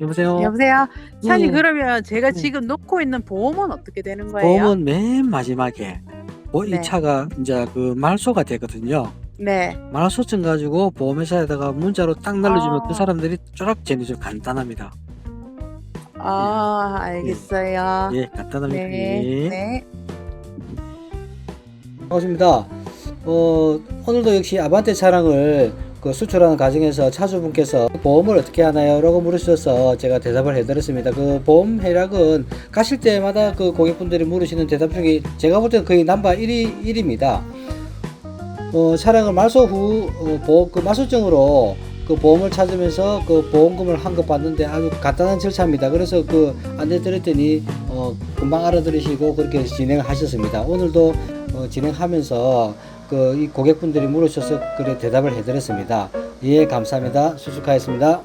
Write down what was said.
여보세요. 여보세요. 차님 네. 그러면 제가 네. 지금 놓고 있는 보험은 어떻게 되는 거예요? 보험은 맨 마지막에 어, 이 네. 차가 이제 그 말소가 되거든요. 네. 말소증 가지고 보험회사에다가 문자로 딱 날려주면 아. 그 사람들이 쫙 제니죠 간단합니다. 아, 알겠어요. 예, 간단합니다. 네. 예. 네. 반갑습니다. 어, 오늘도 역시 아반떼 차량을 그 수출하는 과정에서 차주분께서 보험을 어떻게 하나요? 라고 물으셔서 제가 대답을 해드렸습니다. 그 보험 혜택은 가실 때마다 그 고객분들이 물으시는 대답 중에 제가 볼 때는 거의 넘버 1위, 1위입니다. 어, 차량을 말소 후, 어, 보험, 그 말소증으로 그 보험을 찾으면서 그 보험금을 환급받는데 아주 간단한 절차입니다. 그래서 그 안내 드렸더니 어, 금방 알아들으시고 그렇게 진행을 하셨습니다. 오늘도 어, 진행하면서 그 이 고객분들이 물으셔서 그래 대답을 해드렸습니다. 예, 감사합니다. 수축하였습니다.